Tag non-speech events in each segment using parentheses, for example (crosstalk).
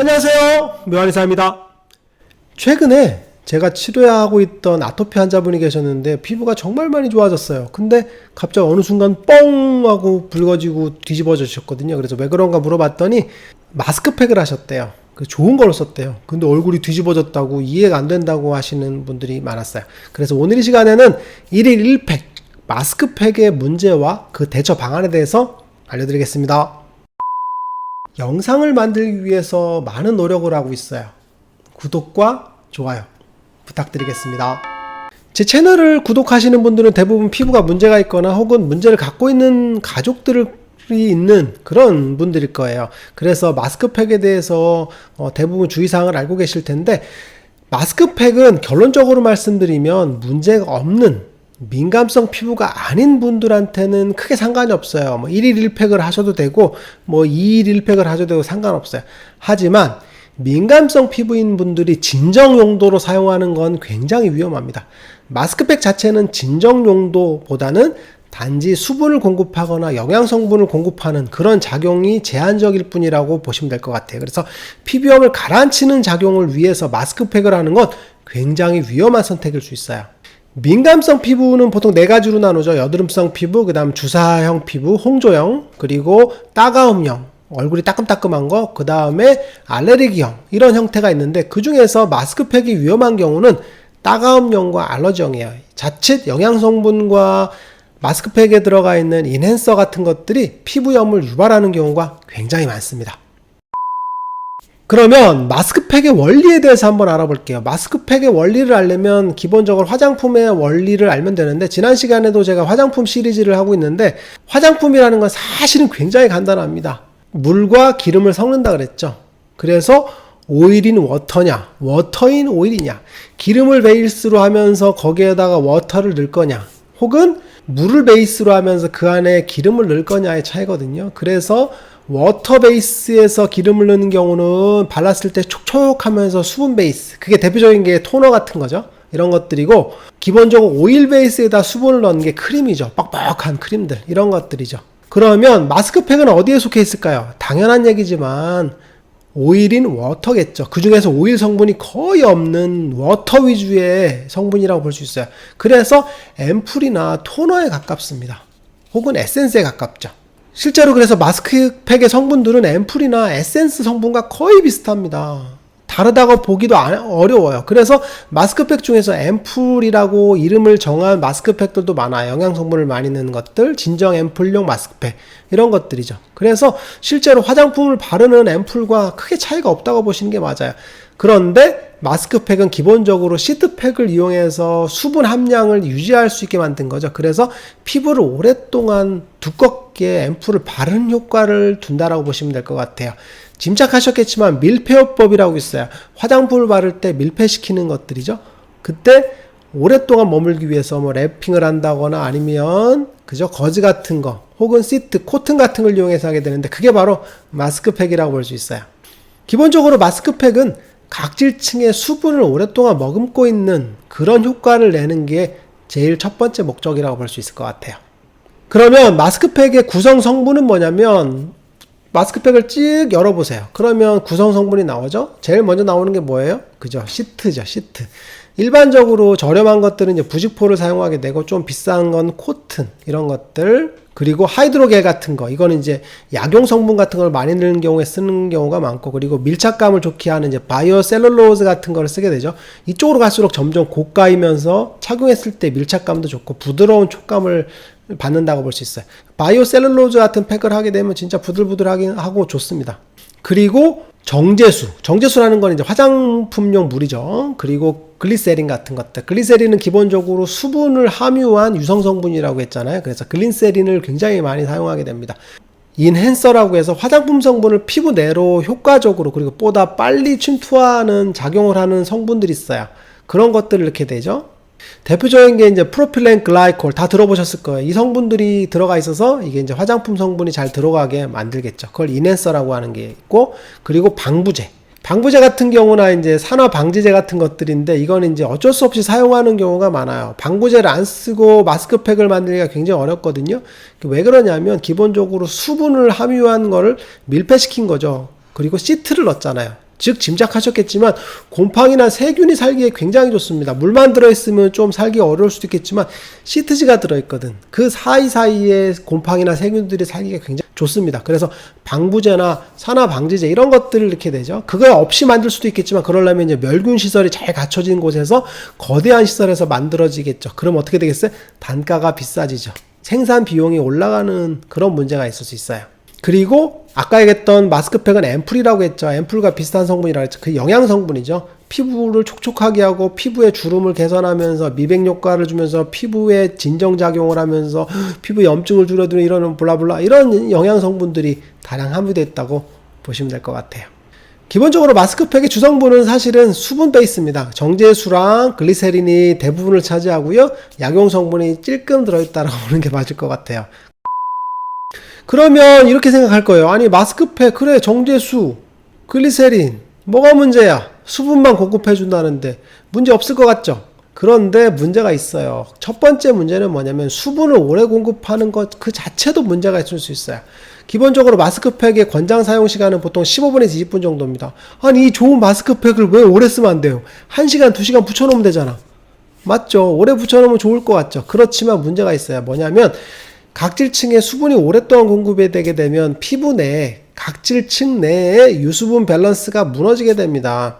안녕하세요. 묘한의사입니다. 최근에 제가 치료하고 있던 아토피 환자분이 계셨는데 피부가 정말 많이 좋아졌어요. 근데 갑자기 어느 순간 뻥 하고 붉어지고 뒤집어지셨거든요. 그래서 왜 그런가 물어봤더니 마스크팩을 하셨대요. 그 좋은 걸 썼대요. 근데 얼굴이 뒤집어졌다고 이해가 안 된다고 하시는 분들이 많았어요. 그래서 오늘 이 시간에는 1일 1팩 마스크팩의 문제와 그 대처 방안에 대해서 알려드리겠습니다. 영상을 만들기 위해서 많은 노력을 하고 있어요. 구독과 좋아요 부탁드리겠습니다. 제 채널을 구독하시는 분들은 대부분 피부가 문제가 있거나 혹은 문제를 갖고 있는 가족들이 있는 그런 분들일 거예요. 그래서 마스크팩에 대해서 어, 대부분 주의사항을 알고 계실 텐데, 마스크팩은 결론적으로 말씀드리면 문제가 없는 민감성 피부가 아닌 분들한테는 크게 상관이 없어요. 뭐 1일 1팩을 하셔도 되고 뭐 2일 1팩을 하셔도 되고 상관없어요. 하지만 민감성 피부인 분들이 진정 용도로 사용하는 건 굉장히 위험합니다. 마스크팩 자체는 진정 용도보다는 단지 수분을 공급하거나 영양 성분을 공급하는 그런 작용이 제한적일 뿐이라고 보시면 될 것 같아요. 그래서 피부염을 가라앉히는 작용을 위해서 마스크팩을 하는 건 굉장히 위험한 선택일 수 있어요. 민감성 피부는 보통 네 가지로 나누죠. 여드름성 피부, 그 다음 주사형 피부, 홍조형, 그리고 따가움형, 얼굴이 따끔따끔한 거, 그 다음에 알레르기형, 이런 형태가 있는데 그 중에서 마스크팩이 위험한 경우는 따가움형과 알러지형이에요. 자칫 영양성분과 마스크팩에 들어가 있는 인핸서 같은 것들이 피부염을 유발하는 경우가 굉장히 많습니다. 그러면 마스크팩의 원리에 대해서 한번 알아볼게요. 마스크팩의 원리를 알려면 기본적으로 화장품의 원리를 알면 되는데 지난 시간에도 제가 화장품 시리즈를 하고 있는데 화장품이라는 건 사실은 굉장히 간단합니다. 물과 기름을 섞는다 그랬죠. 그래서 오일인 워터냐, 워터인 오일이냐, 기름을 베이스로 하면서 거기에다가 워터를 넣을 거냐, 혹은 물을 베이스로 하면서 그 안에 기름을 넣을 거냐의 차이거든요. 그래서 워터 베이스에서 기름을 넣는 경우는 발랐을 때 촉촉하면서 수분 베이스. 그게 대표적인 게 토너 같은 거죠. 이런 것들이고 기본적으로 오일 베이스에다 수분을 넣는 게 크림이죠. 뻑뻑한 크림들. 이런 것들이죠. 그러면 마스크팩은 어디에 속해 있을까요? 당연한 얘기지만 오일인 워터겠죠. 그 중에서 오일 성분이 거의 없는 워터 위주의 성분이라고 볼 수 있어요. 그래서 앰플이나 토너에 가깝습니다. 혹은 에센스에 가깝죠. 실제로 그래서 마스크팩의 성분들은 앰플이나 에센스 성분과 거의 비슷합니다. 다르다고 보기도 어려워요. 그래서 마스크팩 중에서 앰플이라고 이름을 정한 마스크팩들도 많아요. 영양 성분을 많이 넣는 것들, 진정 앰플용 마스크팩 이런 것들이죠. 그래서 실제로 화장품을 바르는 앰플과 크게 차이가 없다고 보시는 게 맞아요. 그런데 마스크팩은 기본적으로 시트팩을 이용해서 수분 함량을 유지할 수 있게 만든 거죠. 그래서 피부를 오랫동안 두껍게 앰플을 바르는 효과를 둔다라고 보시면 될 것 같아요. 짐작하셨겠지만 밀폐요법이라고 있어요. 화장품을 바를 때 밀폐시키는 것들이죠. 그때 오랫동안 머물기 위해서 뭐 랩핑을 한다거나 아니면 그저 거즈 같은 거 혹은 시트, 코튼 같은 걸 이용해서 하게 되는데 그게 바로 마스크팩이라고 볼 수 있어요. 기본적으로 마스크팩은 각질층의 수분을 오랫동안 머금고 있는 그런 효과를 내는 게 제일 첫 번째 목적이라고 볼 수 있을 것 같아요. 그러면 마스크팩의 구성 성분은 뭐냐면 마스크팩을 찍 열어보세요. 그러면 구성 성분이 나오죠? 제일 먼저 나오는 게 뭐예요? 그죠? 시트죠, 시트. 일반적으로 저렴한 것들은 이제 부직포를 사용하게 되고 좀 비싼 건 코튼 이런 것들 그리고 하이드로겔 같은 거 이거는 이제 약용 성분 같은 걸 많이 넣는 경우에 쓰는 경우가 많고 그리고 밀착감을 좋게 하는 이제 바이오 셀룰로즈 같은 거를 쓰게 되죠. 이쪽으로 갈수록 점점 고가이면서 착용했을 때 밀착감도 좋고 부드러운 촉감을 받는다고 볼 수 있어요. 바이오 셀룰로즈 같은 팩을 하게 되면 진짜 부들부들하긴 하고 좋습니다. 그리고 정제수. 정제수라는 건 이제 화장품용 물이죠. 그리고 글리세린 같은 것들. 글리세린은 기본적으로 수분을 함유한 유성 성분이라고 했잖아요. 그래서 글리세린을 굉장히 많이 사용하게 됩니다. 인핸서라고 해서 화장품 성분을 피부 내로 효과적으로 그리고 보다 빨리 침투하는 작용을 하는 성분들이 있어요. 그런 것들을 넣게 되죠. 대표적인 게 이제 프로필렌 글라이콜 다 들어보셨을 거예요. 이 성분들이 들어가 있어서 이게 이제 화장품 성분이 잘 들어가게 만들겠죠. 그걸 인핸서라고 하는 게 있고 그리고 방부제. 방부제 같은 경우나 이제 산화 방지제 같은 것들인데 이거는 이제 어쩔 수 없이 사용하는 경우가 많아요. 방부제를 안 쓰고 마스크팩을 만들기가 굉장히 어렵거든요. 왜 그러냐면 기본적으로 수분을 함유한 거를 밀폐시킨 거죠. 그리고 시트를 넣었잖아요. 즉 짐작하셨겠지만 곰팡이나 세균이 살기에 굉장히 좋습니다. 물만 들어있으면 좀 살기 어려울 수도 있겠지만 시트지가 들어있거든. 그 사이사이에 곰팡이나 세균들이 살기가 굉장히 좋습니다. 그래서 방부제나 산화 방지제 이런 것들을 넣게 되죠. 그거 없이 만들 수도 있겠지만 그러려면 이제 멸균 시설이 잘 갖춰진 곳에서 거대한 시설에서 만들어지겠죠. 그럼 어떻게 되겠어요? 단가가 비싸지죠. 생산 비용이 올라가는 그런 문제가 있을 수 있어요. 그리고 아까 얘기했던 마스크팩은 앰플이라고 했죠. 앰플과 비슷한 성분이라고 했죠. 그 영양 성분이죠. 피부를 촉촉하게 하고 피부의 주름을 개선하면서 미백 효과를 주면서 피부에 진정 작용을 하면서 (gasps) 피부 염증을 줄여드는 이런 블라블라 이런 영양 성분들이 다량 함유되어 있다고 보시면 될 것 같아요. 기본적으로 마스크팩의 주성분은 사실은 수분 베이스입니다. 정제수랑 글리세린이 대부분을 차지하고요. 약용 성분이 찔끔 들어있다라고 (laughs) 보는 게 맞을 것 같아요. 그러면 이렇게 생각할 거예요. 아니 마스크팩 그래 정제수, 글리세린 뭐가 문제야? 수분만 공급해 준다는데 문제 없을 것 같죠? 그런데 문제가 있어요. 첫 번째 문제는 뭐냐면 수분을 오래 공급하는 것 그 자체도 문제가 있을 수 있어요. 기본적으로 마스크팩의 권장 사용 시간은 보통 15분에서 20분 정도입니다. 아니 이 좋은 마스크팩을 왜 오래 쓰면 안 돼요? 1시간, 2시간 붙여놓으면 되잖아. 맞죠? 오래 붙여놓으면 좋을 것 같죠? 그렇지만 문제가 있어요. 뭐냐면 각질층에 수분이 오랫동안 공급이 되게 되면 피부 내에 각질층 내에 유수분 밸런스가 무너지게 됩니다.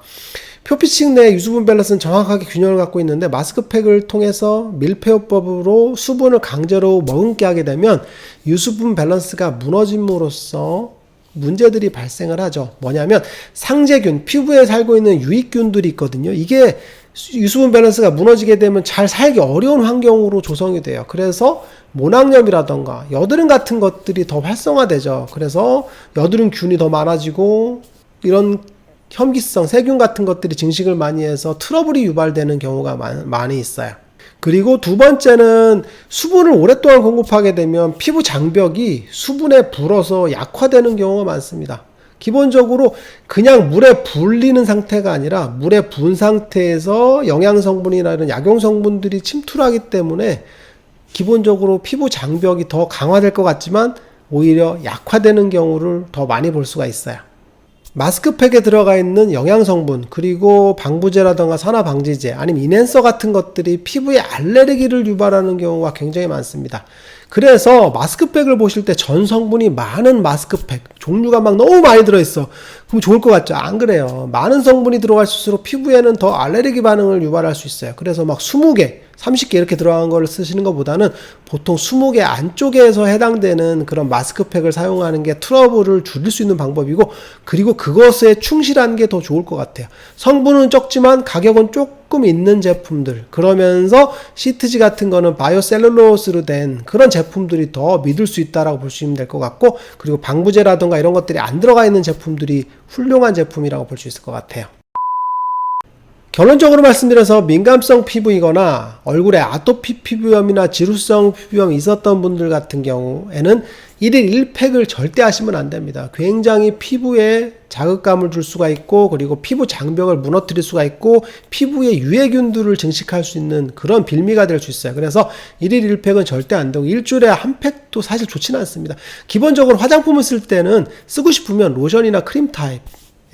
표피층 내 유수분 밸런스는 정확하게 균형을 갖고 있는데 마스크팩을 통해서 밀폐요법으로 수분을 강제로 머금게 하게 되면 유수분 밸런스가 무너짐으로써 문제들이 발생을 하죠. 뭐냐면 상재균, 피부에 살고 있는 유익균들이 있거든요. 이게 유수분 밸런스가 무너지게 되면 잘 살기 어려운 환경으로 조성이 돼요. 그래서 모낭염이라던가 여드름 같은 것들이 더 활성화되죠. 그래서 여드름 균이 더 많아지고 이런 현기성, 세균 같은 것들이 증식을 많이 해서 트러블이 유발되는 경우가 많, 많이 있어요. 그리고 두 번째는 수분을 오랫동안 공급하게 되면 피부 장벽이 수분에 불어서 약화되는 경우가 많습니다. 기본적으로 그냥 물에 불리는 상태가 아니라 물에 부은 상태에서 영양 성분이나 이런 약용 성분들이 침투를 하기 때문에 기본적으로 피부 장벽이 더 강화될 것 같지만 오히려 약화되는 경우를 더 많이 볼 수가 있어요. 마스크팩에 들어가 있는 영양 성분 그리고 방부제라던가 산화 방지제 아니면 인앤서 같은 것들이 피부에 알레르기를 유발하는 경우가 굉장히 많습니다. 그래서 마스크팩을 보실 때 전 성분이 많은 마스크팩 종류가 막 너무 많이 들어있어. 그럼 좋을 것 같죠? 안 그래요. 많은 성분이 들어갈수록 피부에는 더 알레르기 반응을 유발할 수 있어요. 그래서 막 20개, 30개 이렇게 들어간 걸 쓰시는 것보다는 보통 20개 안쪽에서 해당되는 그런 마스크팩을 사용하는 게 트러블을 줄일 수 있는 방법이고 그리고 그것에 충실한 게 더 좋을 것 같아요. 성분은 적지만 가격은 조금 있는 제품들 그러면서 시트지 같은 거는 바이오셀룰로스로 된 그런 제품들이 더 믿을 수 있다라고 보시면 될 것 같고 그리고 방부제라던가 이런 것들이 안 들어가 있는 제품들이 훌륭한 제품이라고 볼 수 있을 것 같아요. 결론적으로 말씀드려서 민감성 피부이거나 얼굴에 아토피 피부염이나 지루성 피부염이 있었던 분들 같은 경우에는 1일 1팩을 절대 하시면 안 됩니다. 굉장히 피부에 자극감을 줄 수가 있고 그리고 피부 장벽을 무너뜨릴 수가 있고 피부에 유해균들을 증식할 수 있는 그런 빌미가 될 수 있어요. 그래서 1일 1팩은 절대 안 되고 일주일에 한 팩도 사실 좋지는 않습니다. 기본적으로 화장품을 쓸 때는 쓰고 싶으면 로션이나 크림 타입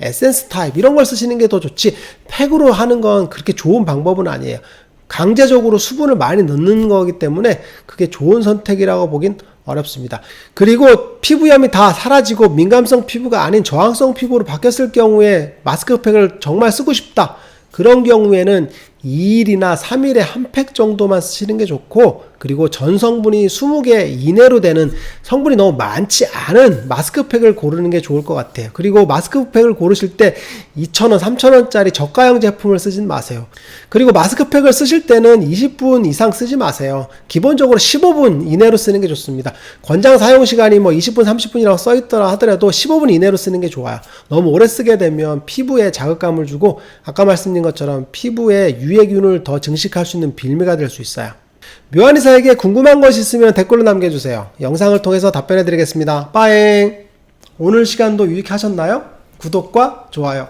에센스 타입 이런 걸 쓰시는 게 더 좋지 팩으로 하는 건 그렇게 좋은 방법은 아니에요. 강제적으로 수분을 많이 넣는 거기 때문에 그게 좋은 선택이라고 보긴 어렵습니다. 그리고 피부염이 다 사라지고 민감성 피부가 아닌 저항성 피부로 바뀌었을 경우에 마스크팩을 정말 쓰고 싶다. 그런 경우에는 2일이나 3일에 한 팩 정도만 쓰시는 게 좋고 그리고 전 성분이 20개 이내로 되는 성분이 너무 많지 않은 마스크팩을 고르는 게 좋을 것 같아요. 그리고 마스크팩을 고르실 때 2,000원, 3,000원짜리 저가형 제품을 쓰진 마세요. 그리고 마스크팩을 쓰실 때는 20분 이상 쓰지 마세요. 기본적으로 15분 이내로 쓰는 게 좋습니다. 권장 사용 시간이 뭐 20분, 30분이라고 써 있더라 하더라도 15분 이내로 쓰는 게 좋아요. 너무 오래 쓰게 되면 피부에 자극감을 주고 아까 말씀드린 것처럼 피부에 유해 균을 더 증식할 수 있는 빌미가 될 수 있어요. 묘한이사에게 궁금한 것이 있으면 댓글로 남겨주세요. 영상을 통해서 답변해 드리겠습니다. 빠잉! 오늘 시간도 유익하셨나요? 구독과 좋아요.